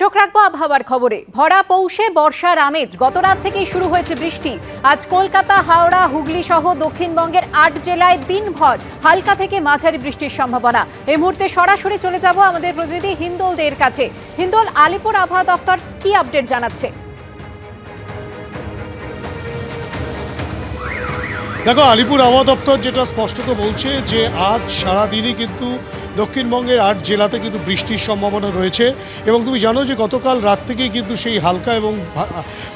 চোখ রাখব আবহাওয়ার খবরে। ভরা পৌষে বর্ষার আমেজ। গত রাত থেকেই শুরু হয়েছে বৃষ্টি। আজ কলকাতা, হাওড়া, হুগলি সহ দক্ষিণবঙ্গের আট জেলায় দিনভর হালকা থেকে মাঝারি বৃষ্টির সম্ভাবনা। এই মুহূর্তে সরাসরি চলে যাব আমাদের প্রতিনিধি হিন্দোলদের কাছে। হিন্দোল আলিপুর আবহাওয়া দপ্তর কি আপডেট জানাচ্ছে? দেখো আলিপুর আবহাওয়া দপ্তর যেটা স্পষ্টত বলছে যে আজ সারাদিনই কিন্তু দক্ষিণবঙ্গের আট জেলাতে কিন্তু বৃষ্টির সম্ভাবনা রয়েছে। এবং তুমি জানো যে গতকাল রাত থেকেই কিন্তু সেই হালকা এবং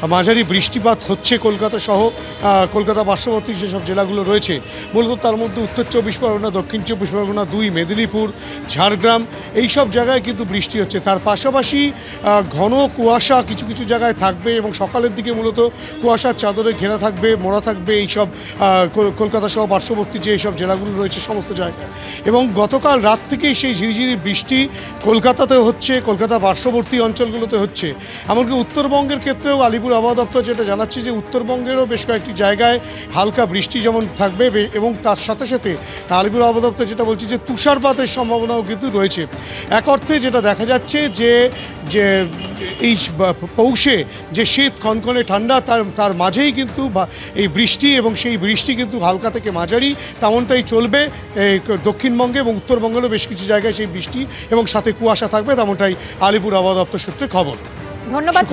মাঝারি বৃষ্টিপাত হচ্ছে কলকাতা সহ কলকাতা পার্শ্ববর্তী যেসব জেলাগুলো রয়েছে। মূলত তার মধ্যে উত্তর চব্বিশ পরগনা দক্ষিণ চব্বিশ পরগনা দুই মেদিনীপুর ঝাড়গ্রাম এই সব জায়গায় কিন্তু বৃষ্টি হচ্ছে। তার পাশাপাশি ঘন কুয়াশা কিছু কিছু জায়গায় থাকবে এবং সকালের দিকে মূলত কুয়াশার চাদরে ঘেরা থাকবে মোড়া থাকবে এইসব আহ, কল- কলকাতা সহ পার্শ্ববর্তী যে এইসব জেলাগুলো রয়েছে, সমস্ত জায়গায়। এবং গতকাল রাত থেকেই সেই ঝিরিঝিরি বৃষ্টি কলকাতাতে হচ্ছে, কলকাতা পার্শ্ববর্তী অঞ্চলগুলোতে হচ্ছে। এমনকি উত্তরবঙ্গের ক্ষেত্রেও আলিপুর আবহাওয়া দপ্তর যেটা জানাচ্ছে যে উত্তরবঙ্গেরও বেশ কয়েকটি জায়গায় হালকা বৃষ্টি যেমন থাকবে এবং তার সাথে সাথে আলিপুর আবহাওয়া দপ্তর যেটা বলছে যে তুষারপাতের সম্ভাবনাও কিন্তু রয়েছে। এক অর্থে যেটা দেখা যাচ্ছে যে যে এই পৌষে যে শীত কনকনে ঠান্ডা, তার তার মাঝেই কিন্তু এই বৃষ্টি এবং সেই বৃষ্টি কিন্তু হালকা থেকে মাঝারি তেমনটাই চলবে। এই দক্ষিণবঙ্গে এবং উত্তরবঙ্গেরও বেশ কিছু জায়গায় সেই বৃষ্টি এবং সাথে কুয়াশা থাকবে তেমনটাই আলিপুর আবহাওয়া দপ্তর সূত্রে খবর। ধন্যবাদ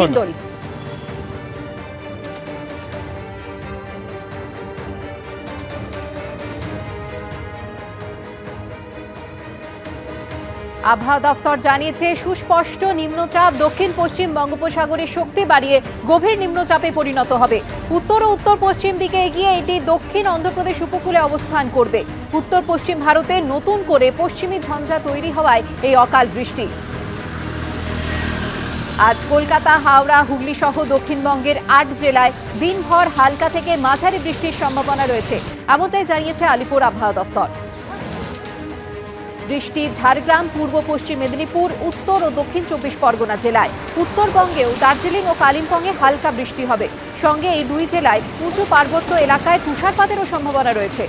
আবহাওয়া দফতর জানিয়েছে, সুস্পষ্ট নিম্নচাপ দক্ষিণ পশ্চিম বঙ্গোপসাগরে শক্তি বাড়িয়ে গভীর নিম্নচাপে পরিণত হবে। উত্তর ও উত্তর পশ্চিম দিকে এগিয়ে এটি দক্ষিণ অন্ধ্রপ্রদেশ উপকূলে অবস্থান করবে। উত্তর পশ্চিম ভারতে নতুন করে পশ্চিমী ঝঞ্ঝা তৈরি হওয়ায় এই অকাল বৃষ্টি। আজ কলকাতা, হাওড়া, হুগলি সহ দক্ষিণবঙ্গের আট জেলায় দিনভর হালকা থেকে মাঝারি বৃষ্টির সম্ভাবনা রয়েছে। এমনটাই জানিয়েছে আলিপুর আবহাওয়া দফতর। বৃষ্টি, ঝাড়গ্রাম, পূর্ব পশ্চিম মেদিনীপুর, উত্তর ও দক্ষিণ চব্বিশ পরগনা জেলায়। উত্তরবঙ্গেও দার্জিলিং ও কালিম্পংয়ে হালকা বৃষ্টি হবে। সঙ্গে এই দুই জেলায় উঁচু পার্বত্য এলাকায় তুষারপাতেরও সম্ভাবনা রয়েছে।